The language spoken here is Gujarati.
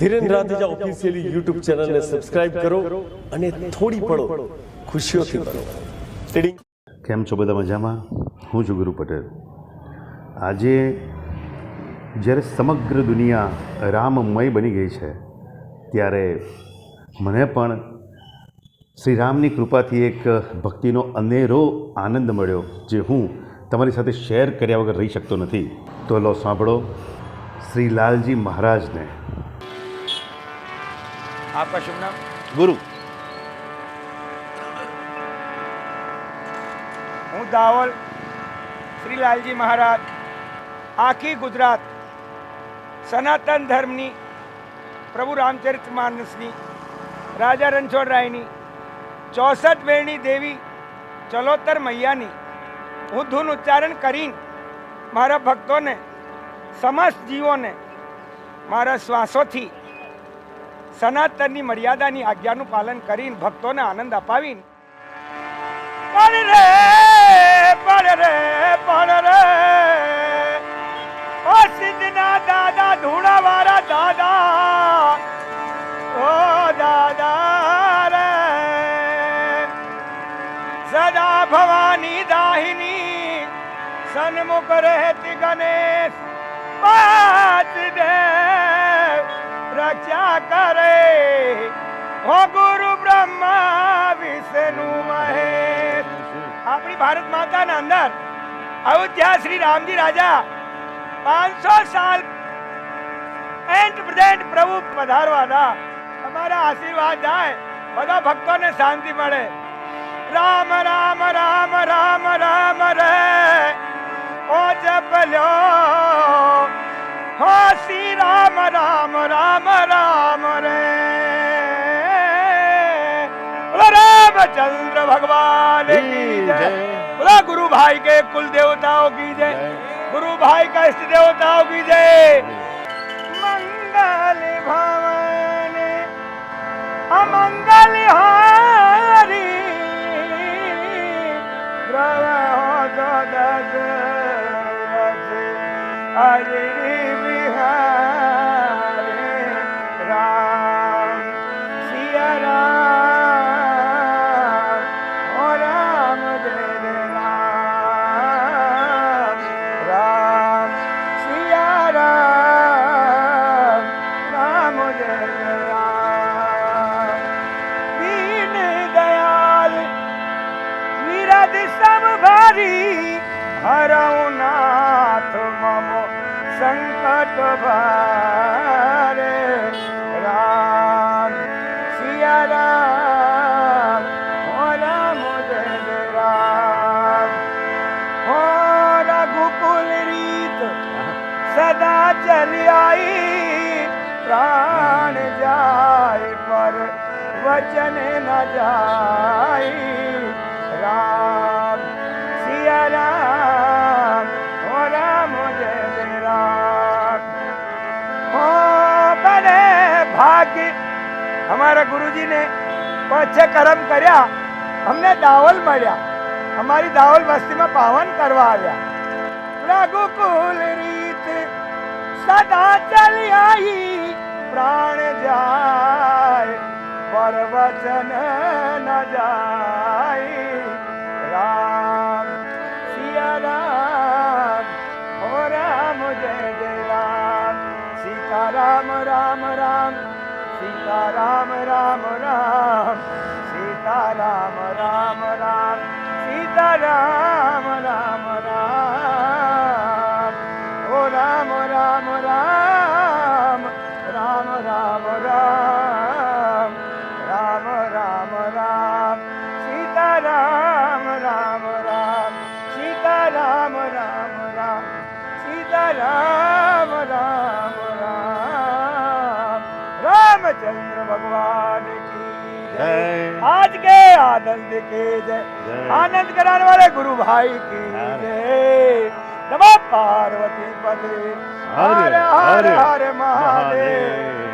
ધીરેન રાધેજા ઓફિશિયલી યુટ્યુબ ચેનલને સબસ્ક્રાઇબ કરો અને થોડી પડો ખુશીઓથી ટીડિંગ કેમ છો બધા મજામાં? હું છું ગુરુ પટેલ. આજે જ્યારે સમગ્ર દુનિયા રામમય બની ગઈ છે, ત્યારે મને પણ શ્રી રામની કૃપાથી એક ભક્તિનો અનેરો આનંદ મળ્યો, જે હું તમારી સાથે શેર કર્યા વગર રહી શકતો નથી. તો લો સાંભળો, શ્રી લાલજી મહારાજને આપકા શુભ નામ? ગુરુ. હું દાવલ શ્રી લાલજી મહારાજ આખી ગુજરાત સનાતન ધર્મની પ્રભુ રામચરિત માનસની રાજા રણછોડરાયની ચોસઠ વેણી દેવી ચલોતર મૈયાની હું ધૂન ઉચ્ચારણ કરીને મારા ભક્તોને સમસ્ત જીવોને મારા શ્વાસોથી સનાતનની મર્યાદાની આજ્ઞાનું પાલન કરીને ભક્તોને આનંદ અપાવીને. પણ રે પણ રે પણ રે. ઓ સિદ્ધના દાદા ધૂણા વાળા દાદા. ઓ દાદા રે. સદા ભવાની દાહિની સન્મુખ રહેતી ગણેશ. પાંચ દેવ રક્ષા કરે હો ગુરુ બ્રહ્મા, વિષ્ણુ મહેશ. આપણી ભારત માતાના અંદર અયોધ્યા શ્રી રામજી રાજા પાંચસો સાલ એન્ટ પ્રેઝન્ટ પ્રભુ પધારવાના. તમારા આશીર્વાદ જાય બધા ભક્તોને શાંતિ મળે. રામ રામ રામ રામ રામ રે. ઓ જપલ્યો હો શ્રી રામ રામ રામ રામ રે. બોલો रामचंद्र भगवान की जय बोला गुरु भाई के कुल देवताओं की जय गुरु भाई का इष्ट देवताओं की जय मंगल भवन अमंगल हारी द्रव हो तो दशरथ हरि હરઉ નાથ મમો સંકટ ભારે. રામ સિયા રામ હો રામ. જય રામ હો રઘુકુલ રીત, સદા ચલિયાઈ પ્રાણ જાય પર વચન ન જાય. રામ સિયા હા અમારા ગુરુજીને પાંચે કરમ કર્યા. અમને દાવલ મળ્યા. અમારી દાવલ વસ્તીમાં પાવન કરવા આવ્યા. રઘુકુલ રીત સદા ચલી આવી પ્રાણ જાય, પર વચન ન જાય. સીતા રામ રામ રામ સીતા રામ રામ રામ સીતા રામ રામ રામ ઓ રામ રામ રામ રામ રામ રામ રામ રામ રામ સીતા રામ રામ રામ आज के आनंद के जय जय। आनंद कराने वाले गुरु भाई की हरे। जय नमः पार्वती पते हरे हर हर हरे हर महादेव महादेव